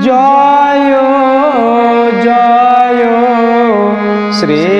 জয় জয় Shri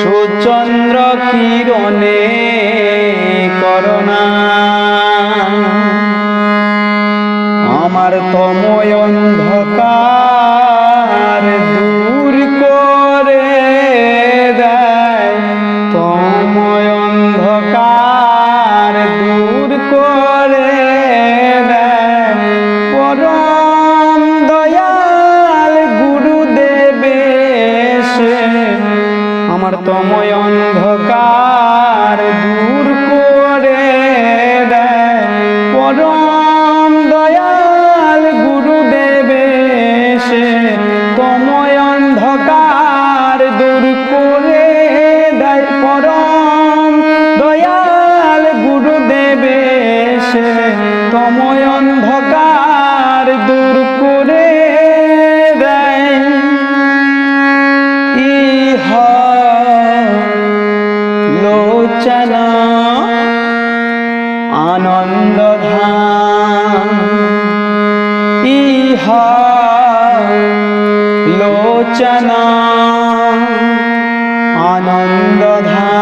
Suchandra কিরণে corona আমার তময় অন্ধকার। পরম দয়াল গুরুদেবে সে তময় অন্ধকার দূর করে দেয়। পরম দয়াল গুরুদেবে সে তময় অন্ধকার দূর করে দেয়। ইহ, লোচনা আনন্দ ধাম ইহা লোচনা। আনন্দ ধান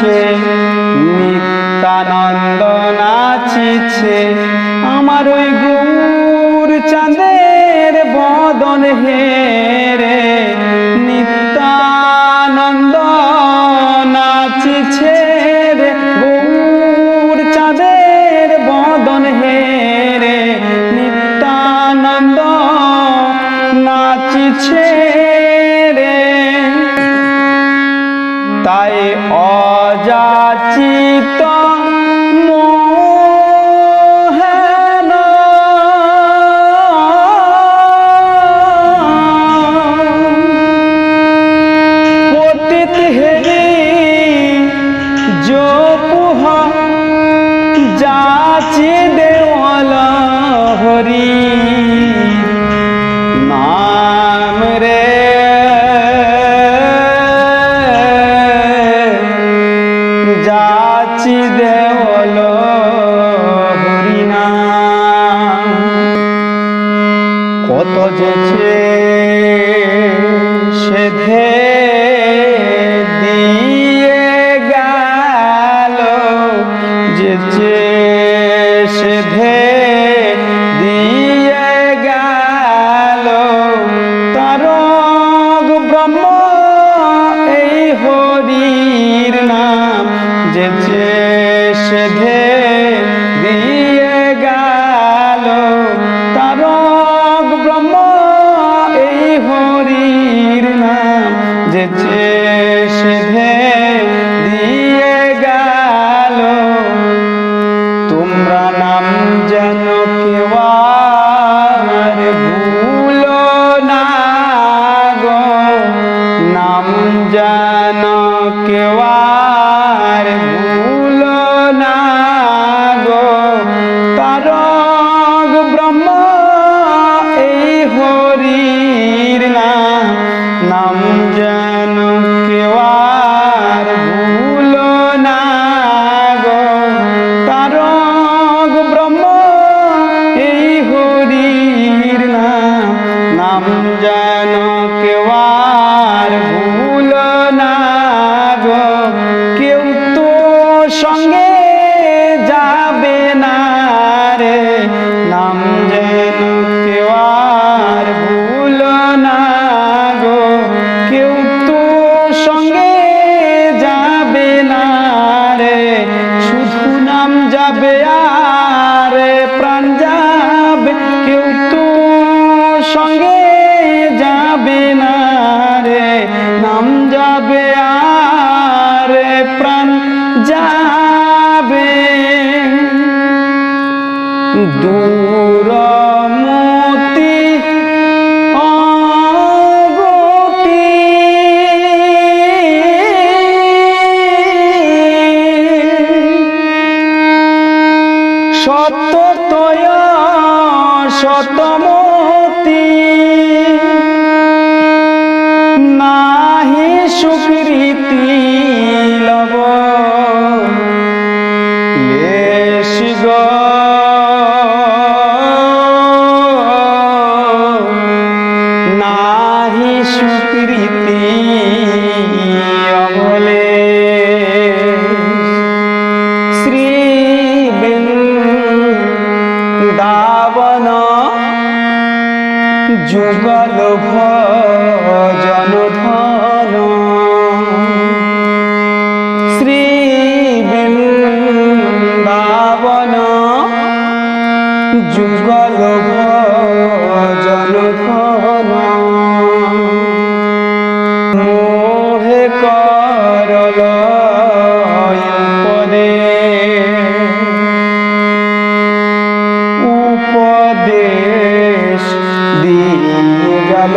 আছে নিত্যানন্দ নাচিছে আমার ওই গুর চাঁদের বদন হে। চিত দূরমতি অগতি। সততয়া সতমতি। নাহি সুকৃতি লব। লেশ গা যুগল ভজন মোহে করল পদে উপদেশ দিয়ে গেল।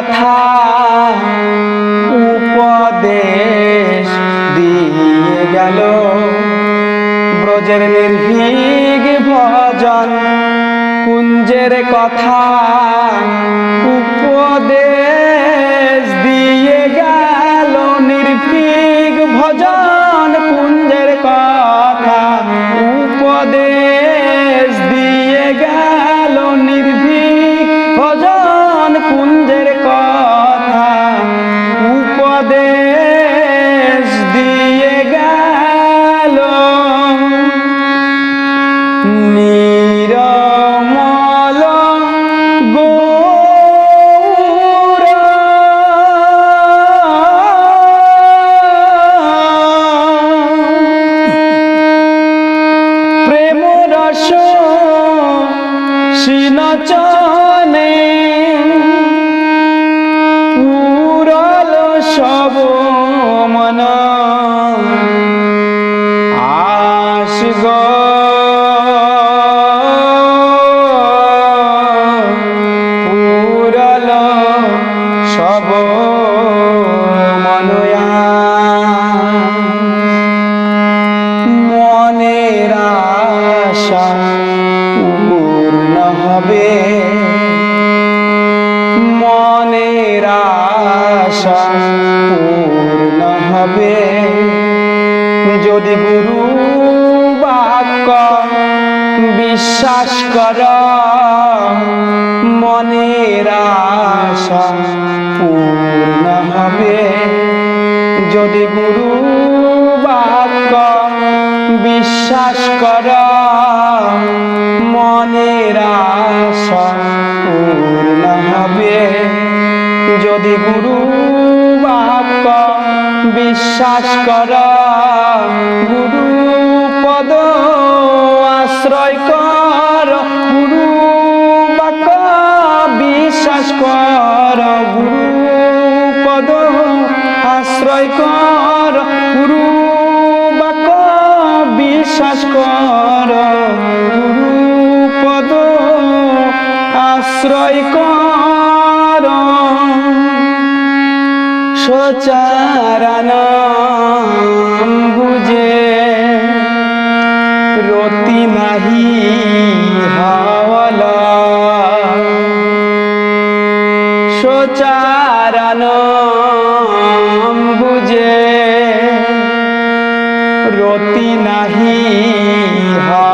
কথা উপদেশ দিয়ে গেল। ব্রজের নির্ভীক ভজন কুঞ্জের কথা সিনচনে পুরল সব মন। আস গো পূর্ণ হবে। যদি গুরু বাক্য বিশ্বাস কর, মনের পূর্ণ হবে। যদি গুরু বাক্য বিশ্বাস কর, মনের পূর্ণ হবে। যদি গুরু বিশ্বাস কর, গুরু পদ আশ্রয় কর, গুরু বাক্য বিশ্বাস কর, গুরু পদ আশ্রয় কর, গুরু বাক্য বিশ্বাস কর, গুরু পদ আশ্রয় কর। সচারান বুঝে রতি নাহি হাওয়ালা। সচারান বুঝে রতি নাহি হাওয়ালা।